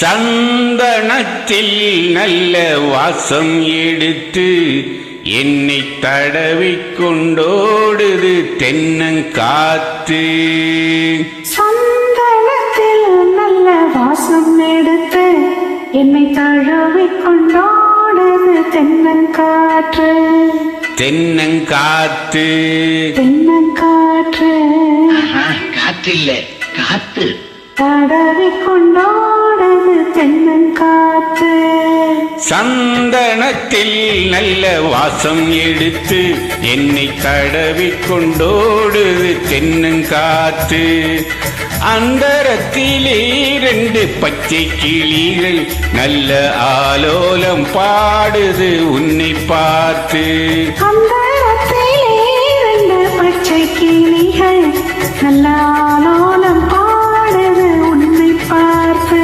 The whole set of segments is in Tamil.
சந்தனத்தில் நல்ல வாசம் எடுத்து என்னை தடவிக் கொண்டோடுது தென்னங்காத்து. சந்தனத்தில் நல்ல வாசம் எடுத்து என்னை தழுவிக் கொண்டாடுது தென்னங்காற்று. தென்னங்காத்து. தென்னங்காற்று. காற்று. இல்ல காத்து தடவிக் கொண்டாடுது தென்னங்காற்று சந்தனத்தில் நல்ல வாசம் எடுத்து என்னை தடவிக் கொண்டோடுது தென்னங்காத்து அந்தரத்திலே இரண்டு பச்சை கிளிகள் நல்ல ஆலோலம் பாடுது உன்னை பார்த்து. அந்தரத்திலே இரண்டு பச்சை கிளிகள் கல்லாலோலம் பாடுது உன்னை பார்த்து.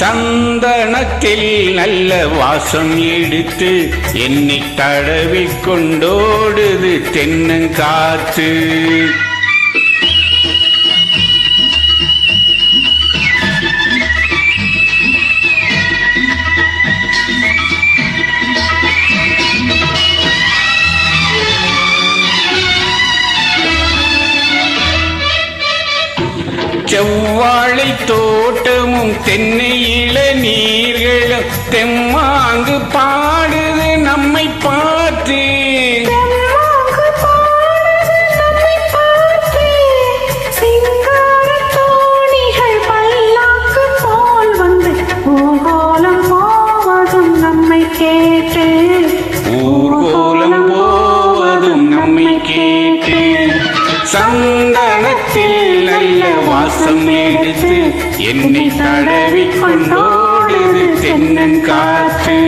சந்தனத்தில் நல்ல வாசம் எடுத்து என்னை தடவி கொண்டோடுது தென்னங்காற்று. செவ்வாழை தோட்டமும் தென்னை இளநீர்களும் தெம்மாங்கு பாடுது நம்மை பாடு சுவாசம் எடுத்து என்னை தடவிக் கொண்டோடுது காத்து.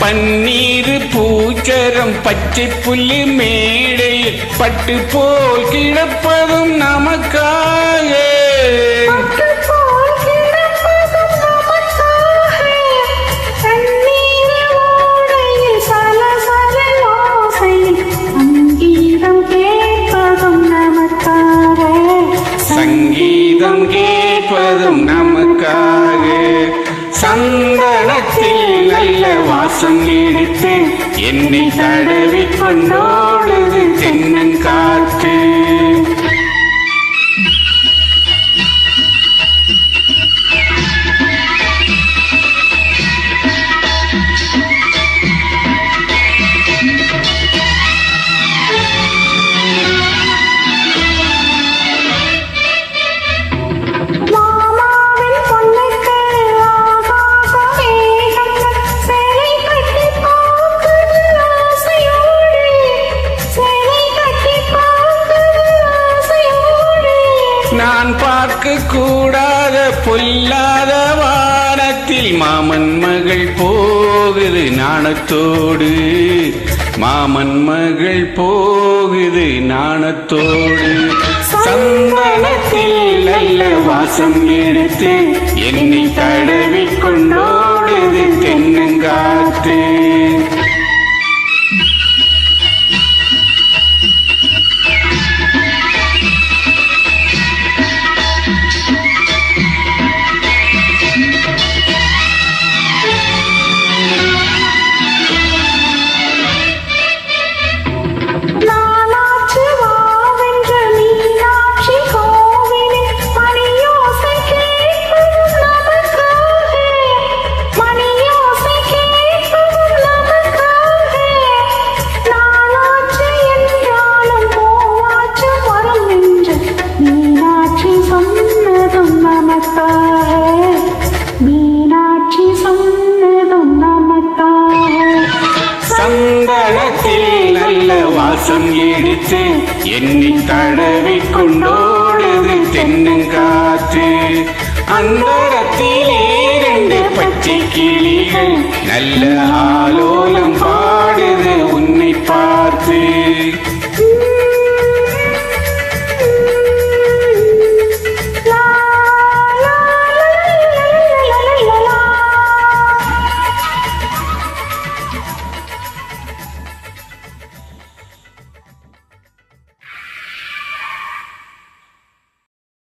பன்னி பூச்சரம் பச்சை புல்லு மேடையில் பட்டு போல் கிடப்பதும் நமக்காக. சங்கீதம் கேட்பதும் நமக்காக. சந்தனத்தில் நல்ல வாசம் எடுத்து என்னை தடவி கொண்டோடுது தென்னங்காற்று மாமாவின் நான் பார்க்க கூடாத பொல்லாத வானத்தில் மாமன் மகள் போகுது நாணத்தோடு. மாமன் மகள் போகுது நாணத்தோடு. சந்தனத்தில் நல்ல வாசம் எடுத்து என்னை தடவி கொண்டோடுது தென்னங்காத்து நல்ல வாசம் எடுத்து எண்ணி தடவி கொண்டோடுது தென்னங்காற்று அந்தரத்திலே இரண்டு பச்சை கிளிகள் நல்ல ஆலோலம் பாடுது உன்னை பார்த்து.